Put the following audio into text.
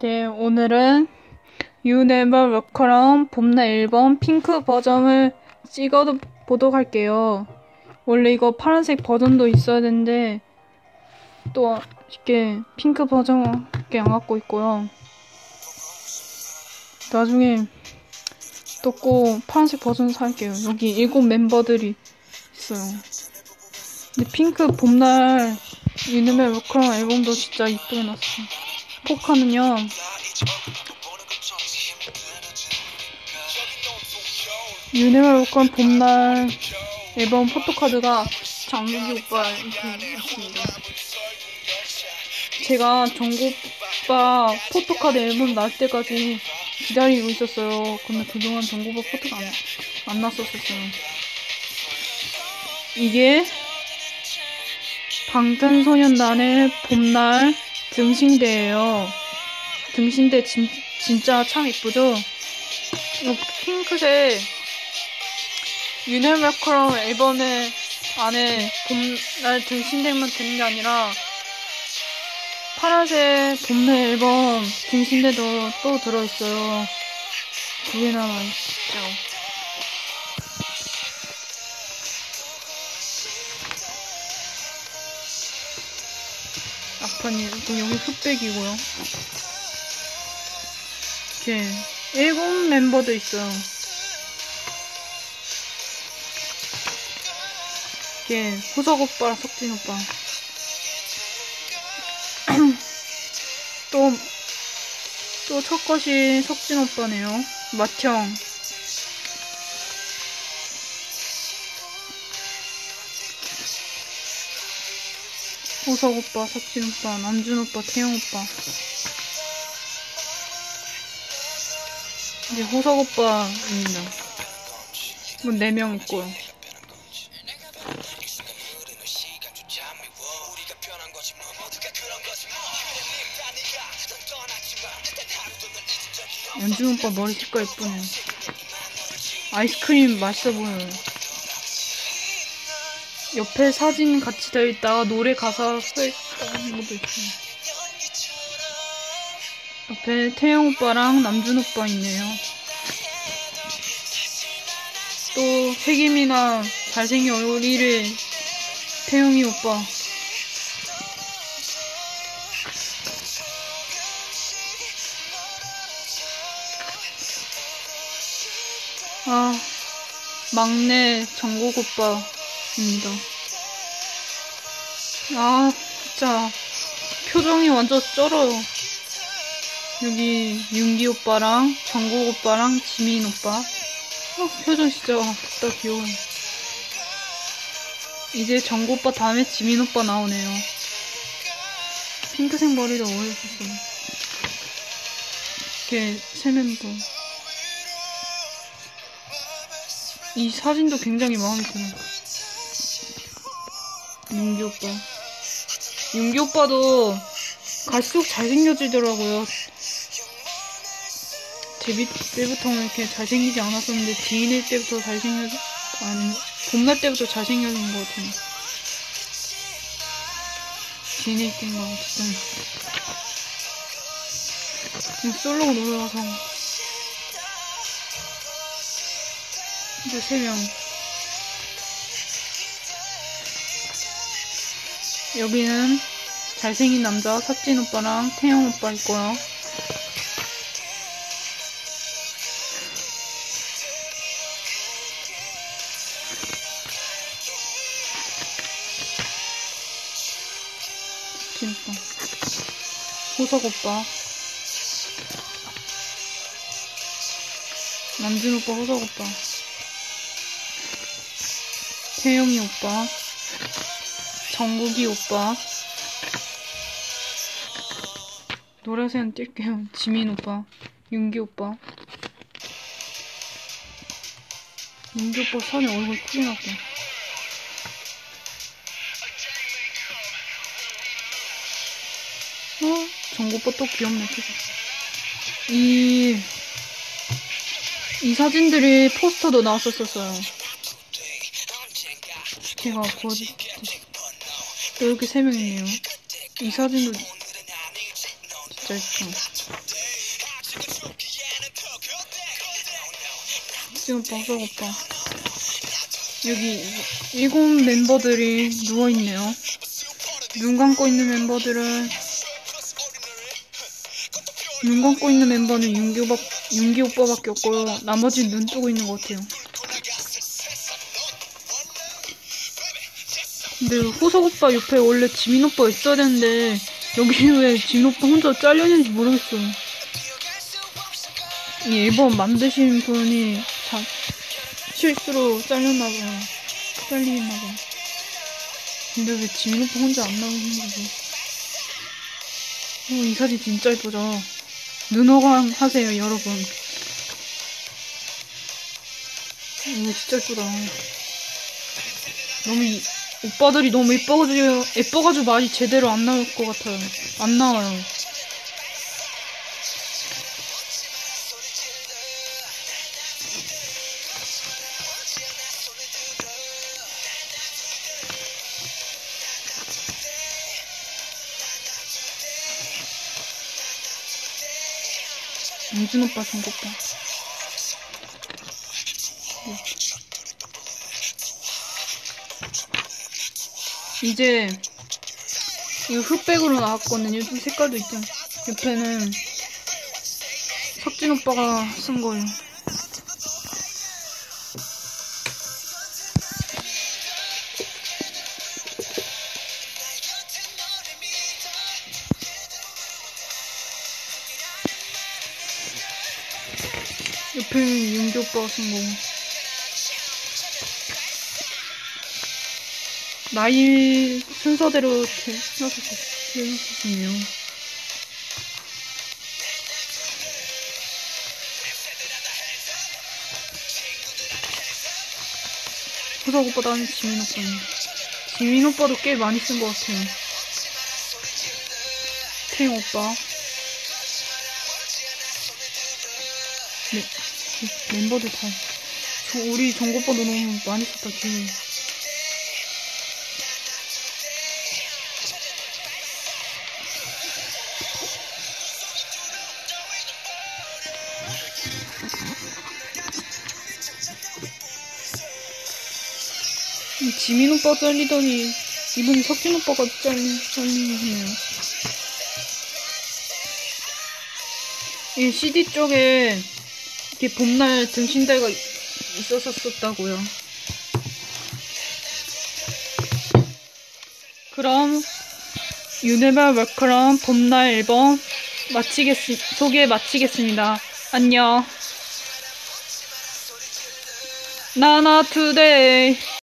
네, 오늘은 Walk Around 봄날 앨범 핑크 버전을 찍어 보도록 할게요. 원래 이거 파란색 버전도 있어야 되는데 또 이렇게 핑크 버전밖에 안 갖고 있고요. 나중에 또 꼭 파란색 버전 살게요. 여기 일곱 멤버들이 있어요. 근데 핑크 봄날 You Never 앨범도 진짜 이쁘게 났어요. 포카는요. 유네멀 로건 봄날 앨범 포토카드가 장국이 오빠 이렇게 있습니다. 제가 정국 오빠 포토카드 앨범 나올 때까지 기다리고 있었어요. 근데 그동안 정국 오빠 포토가 안, 안 났었었어요. 이게 방탄소년단의 봄날 등신대예요. 등신대 진, 진짜 참 이쁘죠? 이 핑크색 유네마크럼 앨범의 안에 봄날 등신대만 드는 게 아니라 파란색 봄날 앨범 등신대도 또 들어있어요. 두개 남아있죠. 앞판이 여기 흑백이고요. 이렇게 일곱 멤버도 있어요. 이렇게 후석 오빠랑 석진 오빠. 또, 또 첫 것이 석진 오빠네요. 맏형. 호석 오빠, 석진 오빠, 남준 오빠, 태영 오빠. 이제 호석 오빠입니다. 뭐, 4명 있고요. 연준 오빠 머리 색깔 예쁘네. 아이스크림 맛있어 보여요. 옆에 사진 같이 되어 있다가 노래 가사 써있다는 것도 있어요. 옆에 태영 오빠랑 남준 오빠 있네요. 또 책임이나 잘생긴 얼굴이를 태영이 오빠. 아, 막내 정국 오빠 입니다. 아, 진짜 표정이 완전 쩔어요. 여기 윤기 오빠랑 정국 오빠랑 지민 오빠. 어, 표정 진짜 딱 귀여워요. 이제 정국 오빠 다음에 지민 오빠 나오네요. 핑크색 머리를 어울렸었어요. 이렇게 세면도. 이 사진도 굉장히 마음에 들어요. 윤기 오빠. 윤기 오빠도 갈수록 잘생겨지더라고요. 데뷔 때부터는 이렇게 잘생기지 않았었는데 디인일 때부터 잘생겨 아니 봄날 때부터 잘생겨진 것 같아요. 디인일 때인가 같았어요. 지금 솔로가 놀러와서 이제 세 명. 여기는 잘생긴 남자 석진 오빠랑 태영 오빠 있고요. 오빠. 호석 오빠. 남준 오빠, 호석 오빠. 태영이 오빠, 정국이 오빠, 노란색은 뛸게요. 지민 오빠, 윤기 오빠. 윤기 오빠 선이 얼굴 크게 났고. 어? 정국 오빠 또 귀엽네. 이, 이 사진들이 포스터도 나왔었었어요. 제가 보 이렇게 세명 있네요. 이 사진도 진짜 예뻐. 지금 버섯 오빠. 여기 일곱 멤버들이 누워있네요. 눈 감고 있는 멤버들은 눈 감고 있는 멤버는 윤기 오빠, 윤기 오빠밖에 없고요. 나머지 눈 뜨고 있는 것 같아요. 근데 호석 오빠 옆에 원래 지민 오빠 있어야 되는데 여기 왜 지민 오빠 혼자 잘렸는지 모르겠어요. 이 앨범 만드신 분이 자, 실수로 잘렸나봐요. 잘리나봐요. 근데 왜 지민 오빠 혼자 안 나오는 거지? 어, 이 사진 진짜 예쁘죠? 눈호강 하세요, 여러분. 이거 진짜 예쁘다. 너무, 이- 오빠들이 너무 예뻐가지고, 예뻐가지고 말이 제대로 안 나올 것 같아요. 안 나와요. 영준 오빠 전곡 봐. 이제 이거 흑백으로 나왔거든요. 좀 색깔도 있죠. 옆에는 석진 오빠가 쓴 거예요. 옆에는 윤기 오빠가 쓴 거. 나이 순서대로 이렇게 해주시네요. 호석 오빠도 지민 오빠는 지민 오빠도 꽤 많이 쓴 것 같아요. 탱 오빠. 네, 멤버들 다. 저 우리 정고 오빠도 너무 많이 썼다, 지금. 지민 오빠 잘리더니 이분 석진 오빠가 잘리, 잘리네요. 이 CD 쪽에 이렇게 봄날 등신대가 있었었다고요. 그럼 유네발 월크럼 봄날 앨범 마치겠 소개 마치겠습니다. 안녕. 나나 투데이